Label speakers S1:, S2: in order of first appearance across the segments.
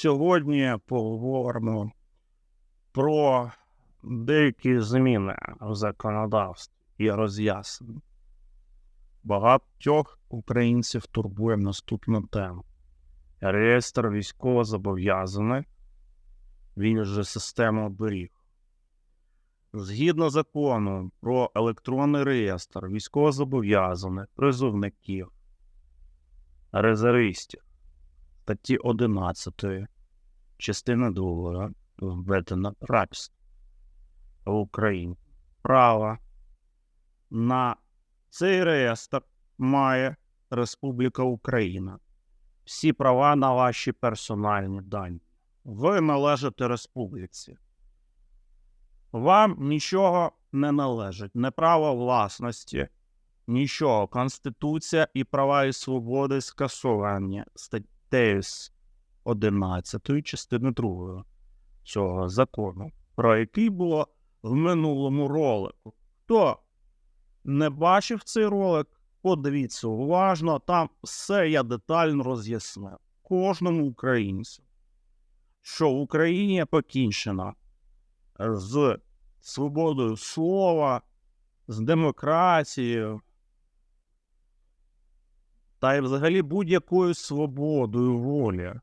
S1: Сьогодні поговоримо про деякі зміни в законодавстві і роз'яснення. Багатьох українців турбує наступна тема. Реєстр військовозобов'язаних, він же система оберіг. Згідно закону про електронний реєстр військовозобов'язаних, призовників, резервістів, статті 11 частини 2 введено рабство в Україні. Право на цей реєстр має Республіка Україна. Всі права на ваші персональні дані. Ви належите республіці. Вам нічого не належить, не право власності, нічого. Конституція і права і свободи скасовані статтею з 11 частини 2 цього закону, про який було в минулому ролику. Хто не бачив цей ролик, подивіться уважно, там все я детально роз'яснив кожному українцю, що в Україні покінчено з свободою слова, з демократією та й взагалі будь-якою свободою волі.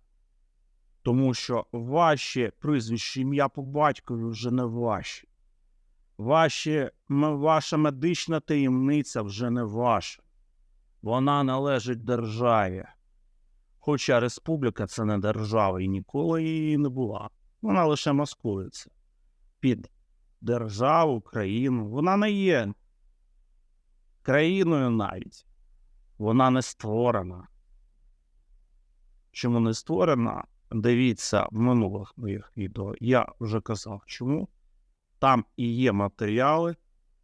S1: Тому що ваші прізвища, ім'я по батькові вже не ваші. Ваші, ваша медична таємниця вже не ваша. Вона належить державі. Хоча республіка це не держава і ніколи її не була. Вона лише маскується під державу, країну. Вона не є країною навіть. Вона не створена. Чому не створена? Дивіться в минулих моїх відео. Я вже казав, чому. Там і є матеріали,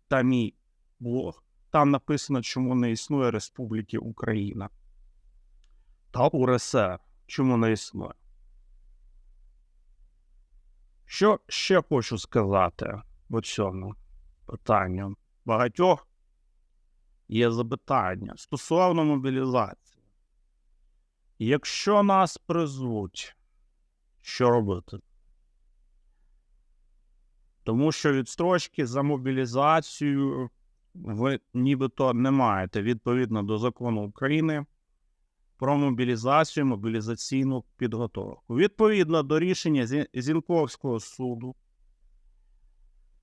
S1: там мій блог. Там написано, чому не існує Республіки Україна. Та УРСР. Чому не існує? Що ще хочу сказати по цьому питанню? Багатьох є запитання стосовно мобілізації. Якщо нас призвуть, що робити? Тому що відстрочки за мобілізацію ви нібито не маєте відповідно до закону України про мобілізацію, мобілізаційну підготовку. Відповідно до рішення Зінковського суду,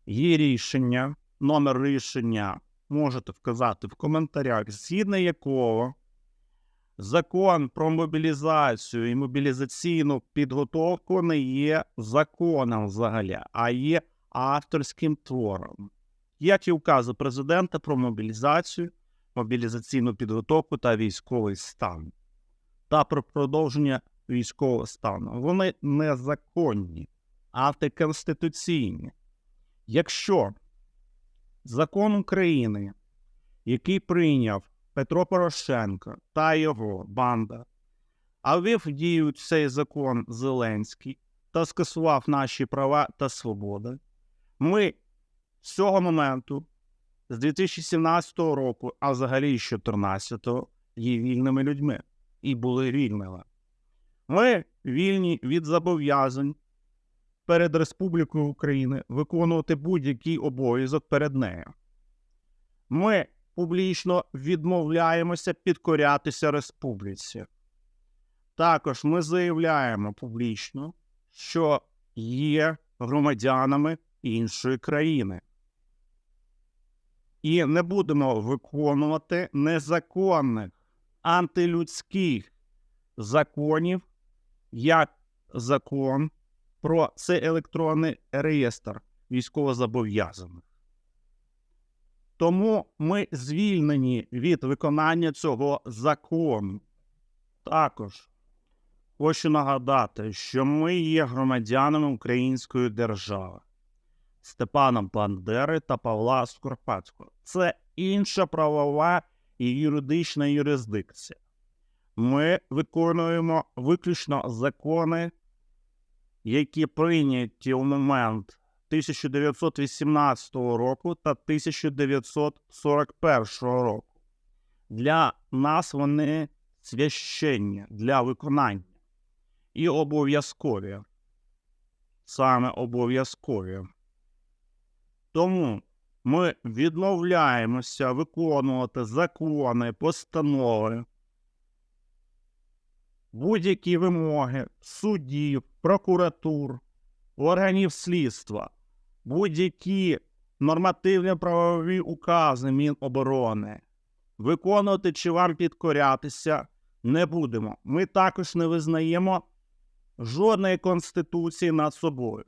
S1: є рішення, номер рішення можете вказати в коментарях, згідно якого закон про мобілізацію і мобілізаційну підготовку не є законом взагалі, а є авторським твором. Як і укази президента про мобілізацію, мобілізаційну підготовку та військовий стан та про продовження військового стану. Вони незаконні, антиконституційні. Якщо закон України, який прийняв Петро Порошенко та його банда, а ввів дію цей закон Зеленський та скасував наші права та свободи, ми з цього моменту, з 2017 року, а взагалі з 2014, є вільними людьми і були вільними. Ми вільні від зобов'язань перед Республікою України виконувати будь-який обов'язок перед нею. Ми публічно відмовляємося підкорятися республіці. Також ми заявляємо публічно, що є громадянами іншої країни. І не будемо виконувати незаконних антилюдських законів, як закон про цей електронний реєстр військовозобов'язаних. Тому ми звільнені від виконання цього закону. Також хочу нагадати, що ми є громадянами Української держави Степана Бандери та Павла Скорпатського. Це інша правова і юридична юрисдикція. Ми виконуємо виключно закони, які прийняті у момент 1918 року та 1941 року. Для нас вони священні для виконання. і обов'язкові. Саме обов'язкові. Тому ми відмовляємося виконувати закони, постанови, будь-які вимоги суддів, прокуратур, органів слідства, будь-які нормативні правові укази Міноборони. Виконувати чи вам підкорятися не будемо. Ми також не визнаємо жодної конституції над собою,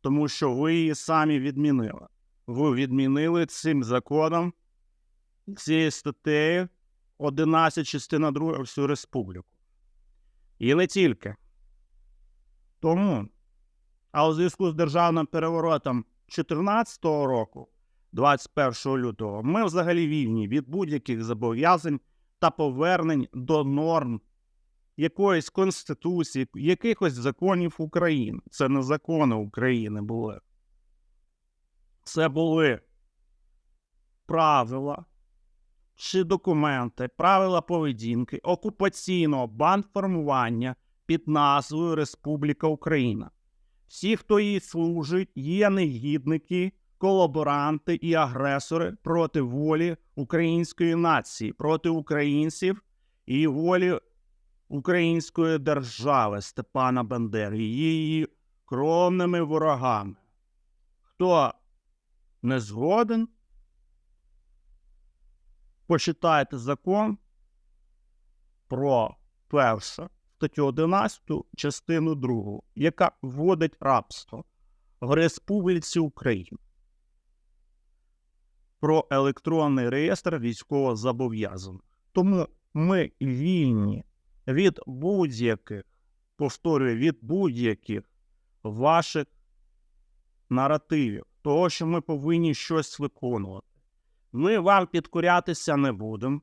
S1: тому що ви її самі відмінили. Ви відмінили цим законом цією статтею 11 частина 2 всю республіку. І не тільки. Тому, а у зв'язку з державним переворотом 2014 року, 21 лютого, ми взагалі вільні від будь-яких зобов'язань та повернень до норм якоїсь конституції, якихось законів України. Це не закони України були. Це були правила чи документи, правила поведінки окупаційного бандформування під назвою Республіка Україна. Всі, хто їй служить, є негідники, колаборанти і агресори проти волі української нації, проти українців і волі української держави Степана Бандери, її кровними ворогами. Хто не згоден, почитайте закон про перше статтю 11, частину 2, яка вводить рабство в Республіці Україна про електронний реєстр військовозобов'язаних. Тому ми вільні від будь-яких, повторюю, від будь-яких ваших наративів, того, що ми повинні щось виконувати. Ми вам підкорятися не будемо.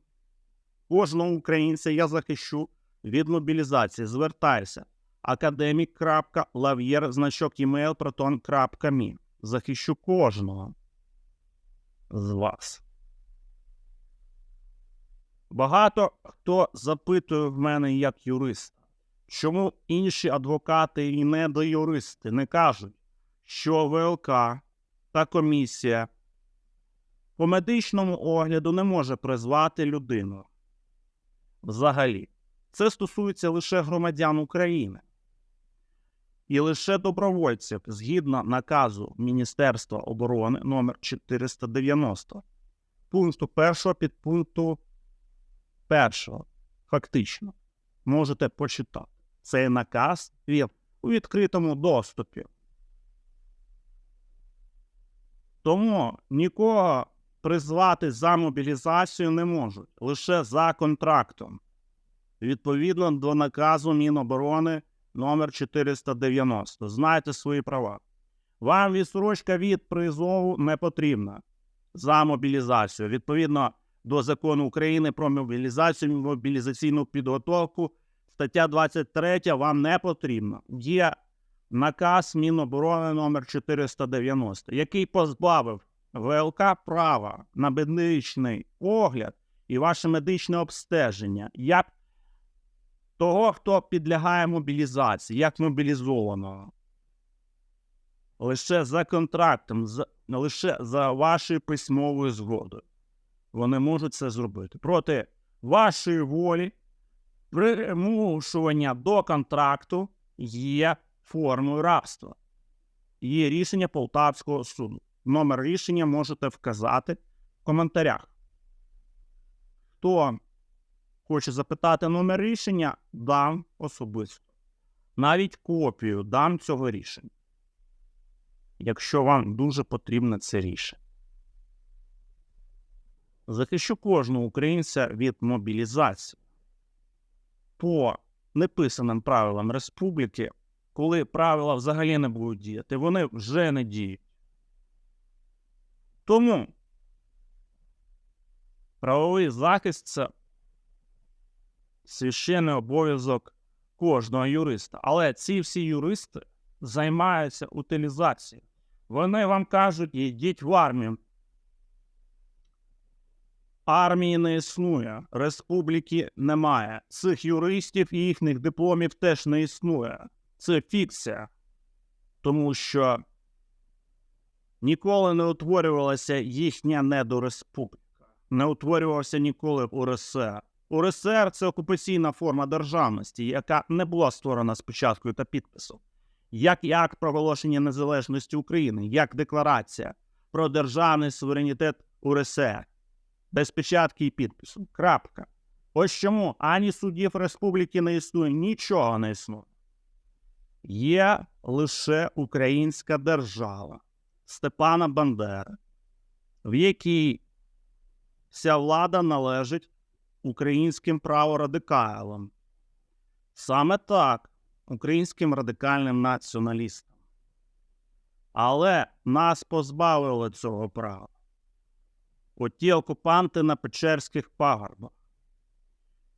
S1: Кожного українця я захищу від мобілізації. Звертайся. Академік.лав'єр, значок email, proton.me. Захищу кожного з вас. Багато хто запитує в мене як юриста, чому інші адвокати і недоюристи не кажуть, що ВЛК та комісія по медичному огляду не може призвати людину. Взагалі, це стосується лише громадян України і лише добровольців згідно наказу Міністерства оборони номер 490 пункту 1 підпункту 1. Фактично, можете почитати. Цей наказ є у відкритому доступі. Тому нікого призвати за мобілізацію не можуть лише за контрактом, відповідно до наказу Міноборони номер 490. Знайте свої права. Вам відсрочка від призову не потрібна за мобілізацію. Відповідно до закону України про мобілізацію і мобілізаційну підготовку, стаття 23 вам не потрібна. Є наказ Міноборони номер 490, який позбавив ВЛК права на медичний огляд і ваше медичне обстеження, як того, хто підлягає мобілізації, як мобілізованого. Лише за контрактом, за, лише за вашою письмовою згодою. Вони можуть це зробити. Проти вашої волі примушування до контракту є формою рабства. Є рішення Полтавського суду. Номер рішення можете вказати в коментарях. Хто хоче запитати номер рішення, дам особисто. Навіть копію дам цього рішення. Якщо вам дуже потрібне це рішення. Захищу кожного українця від мобілізації по неписаним правилам республіки, коли правила взагалі не будуть діяти, вони вже не діють. Тому правовий захист це священний обов'язок кожного юриста. Але ці всі юристи займаються утилізацією. Вони вам кажуть, йдіть в армію. Армії не існує, республіки немає. Цих юристів і їхніх дипломів теж не існує. Це фікція. Тому що ніколи не утворювалася їхня недореспубліка. Не утворювався ніколи УРСР. УРСР це окупаційна форма державності, яка не була створена спочатку та підписом. Як і акт проголошення незалежності України, як декларація про державний суверенітет УРСР без печатки і підпису. Крапка. Ось чому ані суддів республіки не існує, нічого не існує. Є лише українська держава Степана Бандери, в якій вся влада належить українським праворадикалам. Саме так, українським радикальним націоналістам. Але нас позбавили цього права. Оті окупанти на Печерських пагорбах.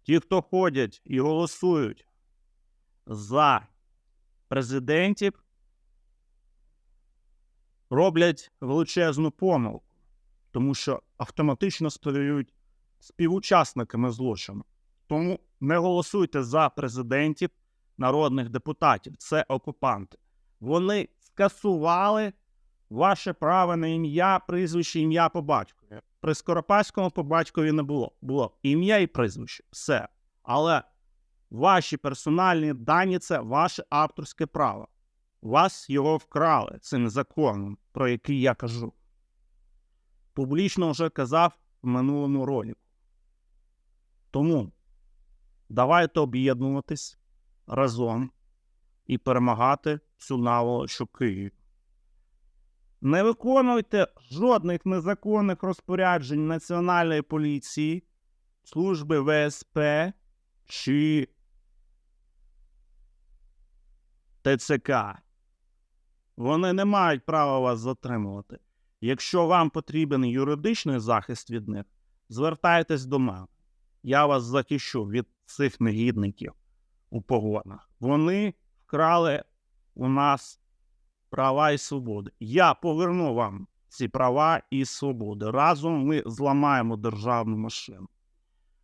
S1: Ті, хто ходять і голосують за президентів, роблять величезну помилку, тому що автоматично стають співучасниками злочину. Тому не голосуйте за президентів народних депутатів. Це окупанти. Вони скасували ваше право на ім'я, прізвище, ім'я по батькові. При Скоропадському по батькові не було. Було ім'я і прізвище. Все. Але ваші персональні дані це ваше авторське право. Вас його вкрали цим законом, про який я кажу. Публічно вже казав в минулому ролику. Тому давайте об'єднуватись разом і перемагати цю наволочу Київ. Не виконуйте жодних незаконних розпоряджень Національної поліції, служби ВСП чи ТЦК. Вони не мають права вас затримувати. Якщо вам потрібен юридичний захист від них, звертайтесь до мене. Я вас захищу від цих негідників у погонах. Вони вкрали у нас права і свободи. Я поверну вам ці права і свободи. Разом ми зламаємо державну машину.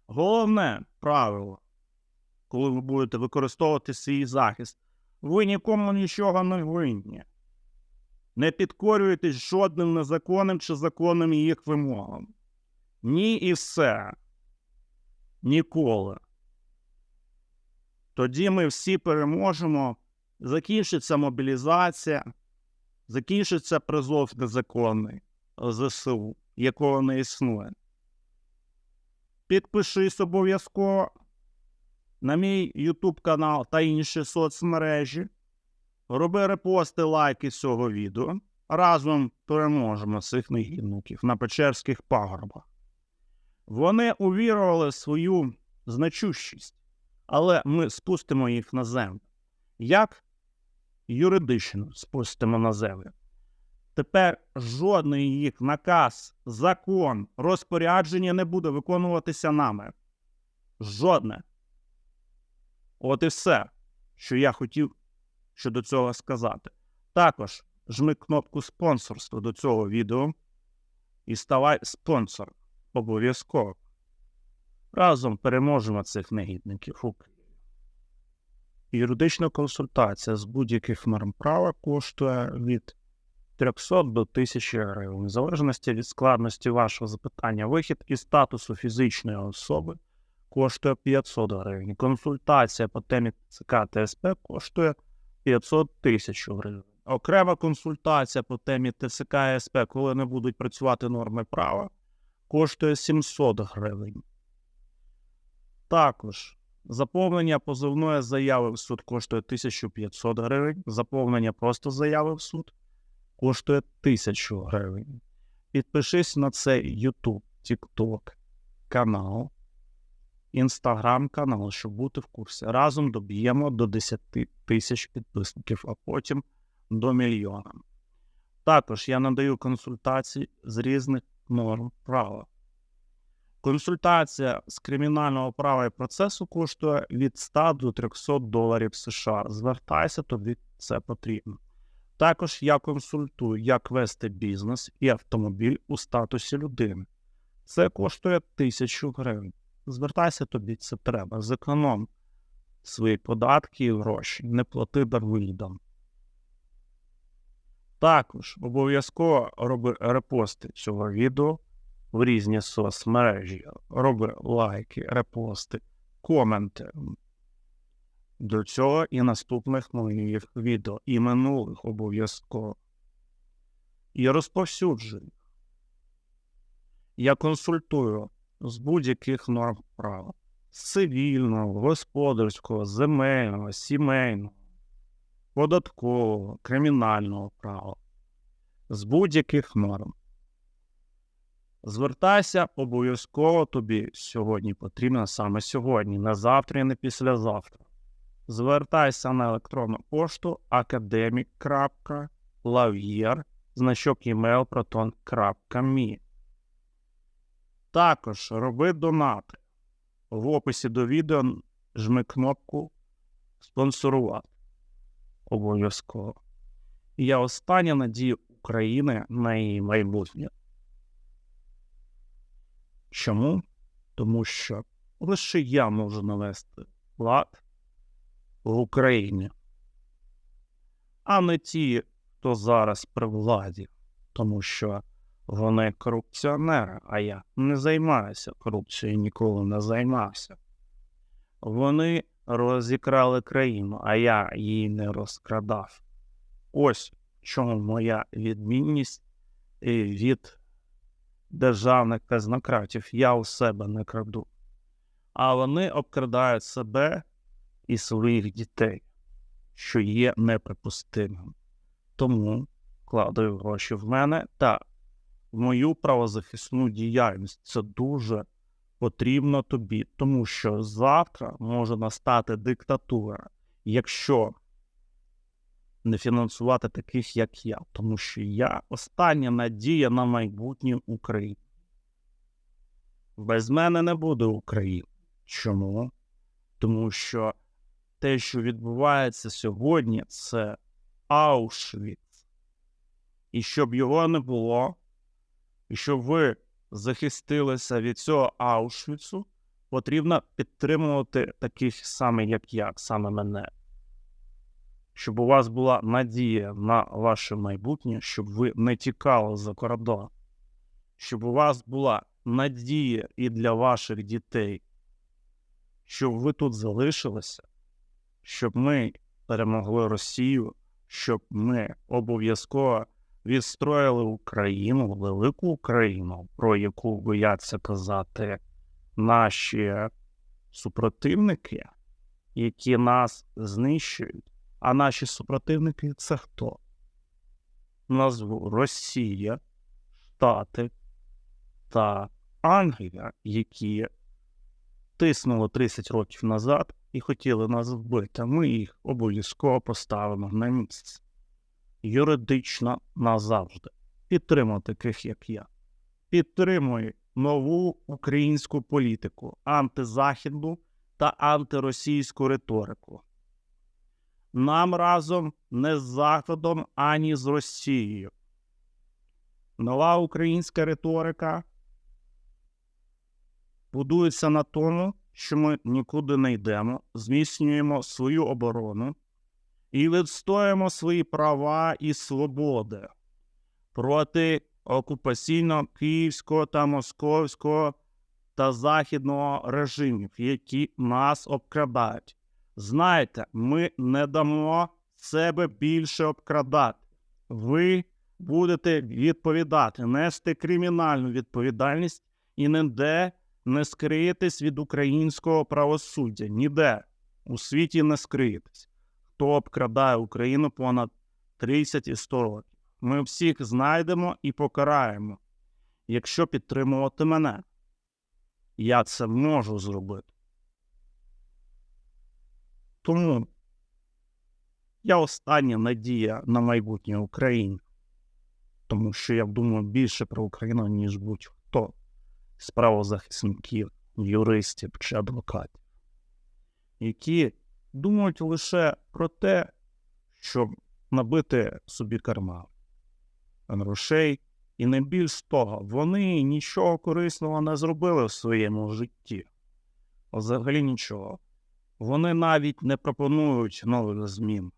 S1: Головне правило, коли ви будете використовувати свій захист, ви нікому нічого не винні. Не підкорюєтесь жодним незаконним чи законним їх вимогам. Ні і все. Ніколи. Тоді ми всі переможемо, закінчиться мобілізація, закінчиться призов незаконний ЗСУ, якого не існує. Підпишись обов'язково на мій YouTube канал та інші соцмережі. Роби репости, лайки цього відео. Разом переможемо цих негідників на Печерських пагорбах. Вони увірували свою значущість, але ми спустимо їх на землю. Як юридично спустимо на землю. Тепер жодний їх наказ, закон, розпорядження не буде виконуватися нами. Жодне. От і все, що я хотів щодо цього сказати. Також жми кнопку спонсорства до цього відео і ставай спонсором обов'язково. Разом переможемо цих негідників Юридична консультація з будь-яких норм права коштує від 300 до 1000 гривень, в залежності від складності вашого запитання. Вихід і статусу фізичної особи коштує 500 гривень. Консультація по темі ЦК ТСП коштує 500 тисяч гривень. Окрема консультація по темі ТЦК СП, коли не будуть працювати норми права, коштує 700 гривень. Також заповнення позовної заяви в суд коштує 1500 гривень. Заповнення просто заяви в суд коштує 1000 гривень. Підпишись на цей YouTube, TikTok канал, Instagram канал, щоб бути в курсі. Разом доб'ємо до 10 тисяч підписників, а потім до мільйона. Також я надаю консультації з різних норм права. Консультація з кримінального права і процесу коштує від 100 до 300 доларів США. Звертайся, тобі це потрібно. Також я консультую, як вести бізнес і автомобіль у статусі людини. Це коштує тисячу гривень. Звертайся тобі, це треба. Зеконом свої податки і гроші, не плати дарвидам. Також обов'язково роби репости цього відео в різні соцмережі. Роби лайки, репости, коменти до цього і наступних моїх відео, і минулих обов'язково. І розповсюджуй. їх. Я консультую з будь-яких норм права з цивільного, господарського, земельного, сімейного, податкового, кримінального права, з будь-яких норм. Звертайся обов'язково тобі сьогодні потрібно саме сьогодні, не завтра і не післязавтра. Звертайся на електронну пошту academic.lavier значок email. Також роби донати. В описі до відео жми кнопку спонсорувати. Обов'язково. Я остання надія України на її майбутнє. Чому? Тому що лише я можу навести лад в Україні, а не ті, хто зараз при владі, тому що вони корупціонери, а я не займаюся корупцією, ніколи не займався. Вони розікрали країну, а я її не розкрадав. Ось в чому моя відмінність від державних казнократів. Я у себе не краду. А вони обкрадають себе і своїх дітей, що є неприпустимим. Тому вкладаю гроші в мене та в мою правозахисну діяльність. Це дуже потрібно тобі, тому що завтра може настати диктатура, якщо не фінансувати таких, як я, тому що я остання надія на майбутнє України. Без мене не буде України. Чому? Тому що те, що відбувається сьогодні, це Аушвіц. І щоб його не було, і щоб ви захистилися від цього Аушвіцу, потрібно підтримувати таких саме, як я, саме мене. Щоб у вас була надія на ваше майбутнє, щоб ви не тікали за кордон, щоб у вас була надія і для ваших дітей, щоб ви тут залишилися, щоб ми перемогли Росію, щоб ми обов'язково відстроїли Україну, велику Україну, про яку бояться казати наші супротивники, які нас знищують. А наші супротивники це хто? Назву Росія, Штати та Англія, які тиснули 30 років назад і хотіли нас вбити. Ми їх обов'язково поставимо на місце. Юридично назавжди. Підтримуй таких, як я. Підтримуй нову українську політику, антизахідну та антиросійську риторику. Нам разом не з Заходом, ані з Росією. Нова українська риторика будується на тому, що ми нікуди не йдемо, зміцнюємо свою оборону і відстоїмо свої права і свободи проти окупаційно київського та московського та західного режимів, які нас обкрадають. Знайте, ми не дамо себе більше обкрадати. Ви будете відповідати, нести кримінальну відповідальність і ніде не скриєтесь від українського правосуддя. Ніде у світі не скриєтесь. Хто обкрадає Україну понад 30 і 100 років. Ми всіх знайдемо і покараємо, якщо підтримувати мене. Я це можу зробити. Тому я остання надія на майбутнє України, тому що я думаю більше про Україну, ніж будь-хто з правозахисників, юристів чи адвокатів, які думають лише про те, щоб набити собі карман грошей І не більш того, вони нічого корисного не зробили в своєму житті. Взагалі нічого. Вони навіть не пропонують нових змін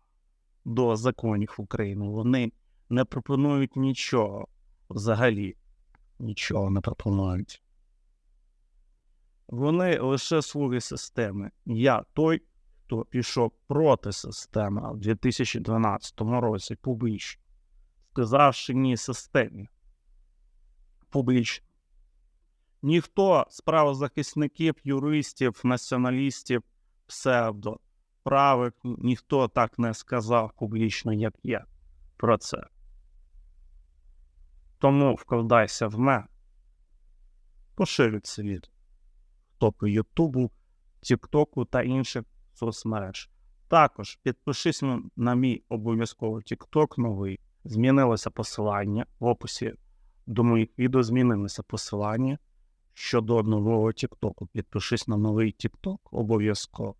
S1: до законів України. Вони не пропонують нічого взагалі. Нічого не пропонують. Вони лише слуги системи. Я той, хто пішов проти системи в 2012 році публічно, сказавши ні системі. Публічно. Ніхто з правозахисників, юристів, націоналістів, псевдо, правих, ніхто так не сказав публічно, як я про це. Тому вкладайся в мене. Поширюй це відео. Хто по Ютубу, Тіктоку та інших соцмереж. Також підпишись на- мій обов'язково TikTok новий. Змінилося посилання в описі до моїх відео змінилося посилання щодо нового Тіктоку. Підпишись на новий TikTok обов'язково.